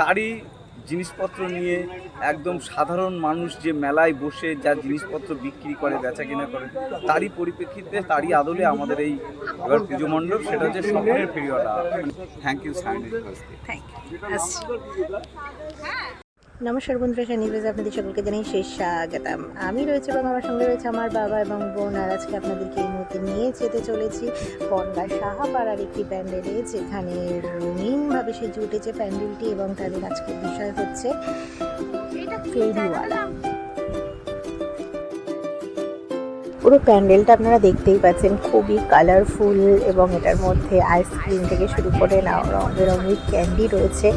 তারই জিনিসপত্র নিয়ে একদম সাধারণ মানুষ যে মেলায় বসে যা জিনিসপত্র বিক্রি করে বেচা কিনা করে, তারই পরিপ্রেক্ষিতে, তারই আদলে আমাদের এই এবার পুজো মণ্ডপ, সেটা হচ্ছে স্বপ্নের প্রিয়টা থ্যাংক ইউ আসছি। নমস্কার বন্ধুরা সে নিউজ আপনাদের সকলকে জানাই শেষ স্বাগতম। আমি রয়েছে এবং আমার সঙ্গে রয়েছে আমার বাবা এবং বোন আর আজকে আপনাদেরকে এই মুহূর্তে নিয়ে যেতে চলেছি বনগা সাহাপাড়ার একটি প্যান্ডেলে যেখানে রঙিনভাবে সে জুটেছে প্যান্ডেলটি এবং তাদের আজকের বিষয় হচ্ছে ফেরিওয়ালা। পুরো প্যান্ডেলটা আপনারা দেখতেই পাচ্ছেন, খুবই কালারফুল এবং এটার মধ্যে আইসক্রিম থেকে শুরু করে না রং বেরঙের ক্যান্ডি রয়েছে।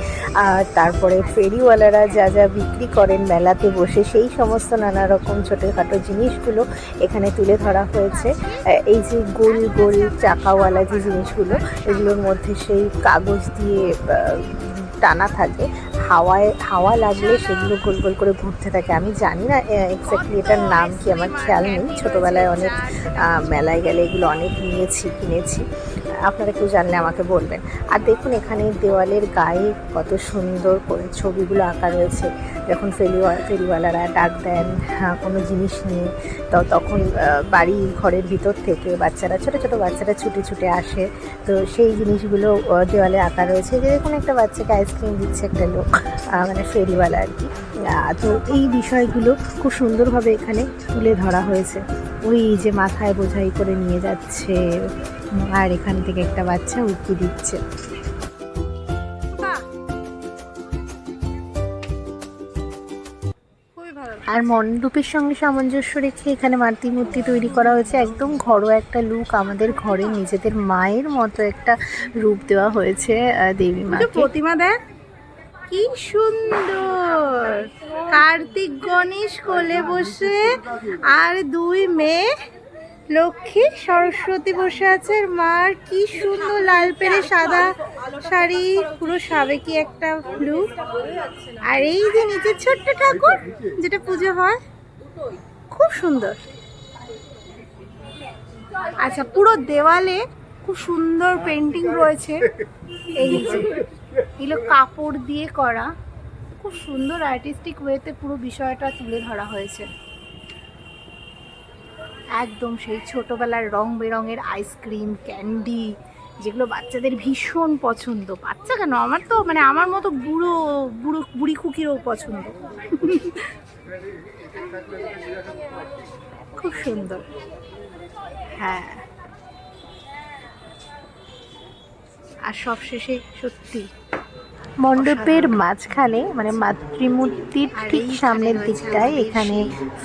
আর তারপরে ফেরিওয়ালারা যা যা বিক্রি করেন মেলাতে বসে, সেই সমস্ত নানা রকম ছোটোখাটো জিনিসগুলো এখানে তুলে ধরা হয়েছে। এই যে গোল গোল চাকাওয়ালা যে জিনিসগুলো, এগুলোর মধ্যে সেই কাগজ দিয়ে টানা থাকে। হাওয়ায়, হাওয়া লাগলে সেগুলো গোল গোল করে ঘুরতে থাকে। আমি জানি না এক্স্যাক্টলি এটার নাম কি, আমার খেয়াল নেই। ছোটোবেলায় অনেক মেলায় গেলে এগুলো অনেক নিয়েছি, কিনেছি। আপনারা কেউ জানলে আমাকে বলবেন। আর দেখুন এখানে দেওয়ালের গায়ে কত সুন্দর করে ছবিগুলো আঁকা রয়েছে। যখন ফেরিওয়া ফেরিওয়ালারা ডাক দেন হ্যাঁ, কোনো জিনিস নিয়ে তো তখন বাড়ি ঘরের ভিতর থেকে বাচ্চারা ছোটো ছোটো বাচ্চারা ছুটে ছুটে আসে। তো সেই জিনিসগুলো দেওয়ালে আঁকা রয়েছে যে দেখুন একটা বাচ্চাকে আইসক্রিম দিচ্ছে একটা লোক মানে ফেরিওয়ালা আর কি। তো এই বিষয়গুলো খুব সুন্দরভাবে এখানে তুলে ধরা হয়েছে। ওই যে মাথায় বোঝাই করে নিয়ে যাচ্ছে আর এখান থেকে একটা বাচ্চা উকি দিচ্ছে। আর মণ্ডপের সঙ্গে সামঞ্জস্য রেখে এখানে মাতৃ মূর্তি তৈরি করা হয়েছে। একদম ঘরোয়া একটা লুক আমাদের ঘরে নিজেদের মায়ের মতো একটা রূপ দেওয়া হয়েছে দেবী মাকে। প্রতিমা দেখ কি সুন্দর। কার্তিক গণেশ কোলে বসে আর দুই মেয়ে লক্ষ্মী সরস্বতী বসে আছে। মার কি সুন্দর লাল পেরে সাদা শাড়ি, পুরো সাবেকি একটা লুক। আর এই যে নিচে ছোট্ট ঠাকুর, যেটা পুজো হয়, খুব সুন্দর। আচ্ছা পুরো দেওয়ালে খুব সুন্দর পেন্টিং রয়েছে। এই যে। এগুলো কাপড় দিয়ে করা। খুব সুন্দর আর্টিস্টিক ওয়েতে পুরো বিষয়টা তুলে ধরা হয়েছে। একদম সেই ছোটবেলার রং বেরঙের আইসক্রিম ক্যান্ডি যেগুলো বাচ্চাদের ভীষণ পছন্দ। বাচ্চা কেন? আমার তো মানে আমার মতো বুড়ো বুড়ো, বুড়ি খুকিরও পছন্দ। খুব সুন্দর। হ্যাঁ। আর সবশেষে সত্যি মণ্ডপের মাঝখানে মানে মাতৃমূর্তির ঠিক সামনের দিকটায় এখানে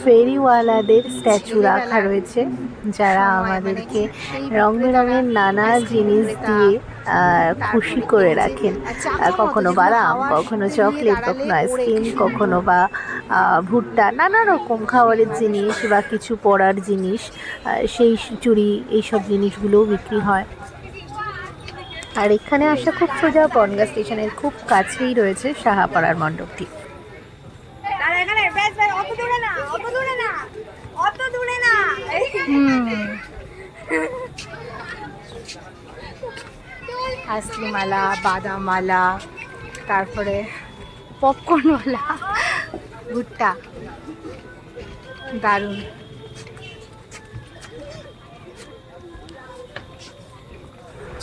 ফেরিওয়ালাদের স্ট্যাচু রাখা রয়েছে, যারা আমাদেরকে রং বেরঙের নানা জিনিস দিয়ে খুশি করে রাখেন। কখনো বাদাম কখনো চকলেট, কখনো আইসক্রিম, কখনো বা ভুট্টা, নানা রকম খাবারের জিনিস বা কিছু পরার জিনিস সেই চুড়ি এইসব জিনিসগুলোও বিক্রি হয়। আর এখানে আসা খুব সোজা বনগা স্টেশনের খুব কাছেই রয়েছে সাহাপাড়ার মণ্ডপটি। আইসক্রিমওয়ালা বাদামওয়ালা তারপরে পপকর্নওয়ালা ভুট্টা। দারুণ।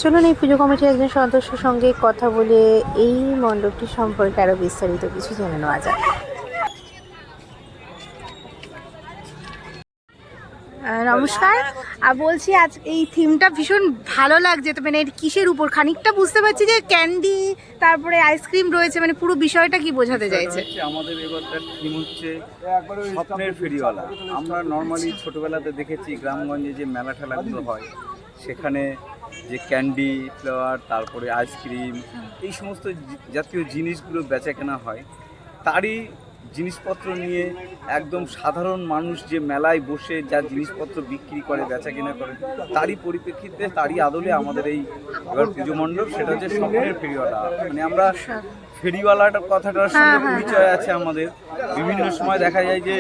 চলুন এই পুজো কমিটির একজন সদস্যের সঙ্গে কথা বলে এই মণ্ডপটি সম্পর্কে আরও বিস্তারিত কিছু জেনে নেওয়া যাক। নমস্কার। আর বলছি আজ এই থিমটা ভীষণ ভালো লাগছে তো মানে কিসের উপর? খানিকটা বুঝতে পারছি যে ক্যান্ডি তারপরে আইসক্রিম রয়েছে মানে পুরো বিষয়টা কি বোঝাতে চাইছে? আমাদের এবারকার থিম হচ্ছে স্বপ্নের ফেরিওয়ালা। আমরা নর্মালি ছোটবেলাতে দেখেছি গ্রামগঞ্জে যে মেলা ঠেলাগুলো হয় সেখানে যে ক্যান্ডি ফ্লেভার তারপরে আইসক্রিম এই সমস্ত জাতীয় জিনিসগুলো বেচা কেনা হয়। তারই জিনিসপত্র নিয়ে একদম সাধারণ মানুষ যে মেলায় বসে যা জিনিসপত্র বিক্রি করে বেচা কেনা করে তারই পরিপ্রেক্ষিতে তারই আদলে আমাদের এই এবার পুজো মণ্ডপ সেটা হচ্ছে স্বপ্নের ফেরিওয়ালা। মানে আমরা ফেরিওয়ালাটার কথাটার সঙ্গে পরিচয় আছে আমাদের। বিভিন্ন সময় দেখা যায় যে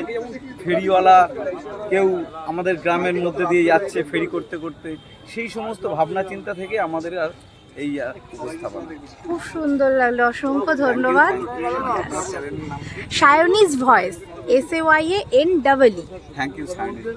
ফেরিওয়ালা কেউ আমাদের গ্রামের মধ্যে দিয়ে যাচ্ছে ফেরি করতে করতে সেই সমস্ত ভাবনা চিন্তা থেকে আমাদের আর এই উপস্থাপনা খুব সুন্দর লাগল অসংখ্য ধন্যবাদ। সায়নিজ voice S A Y A N double E thank you thank you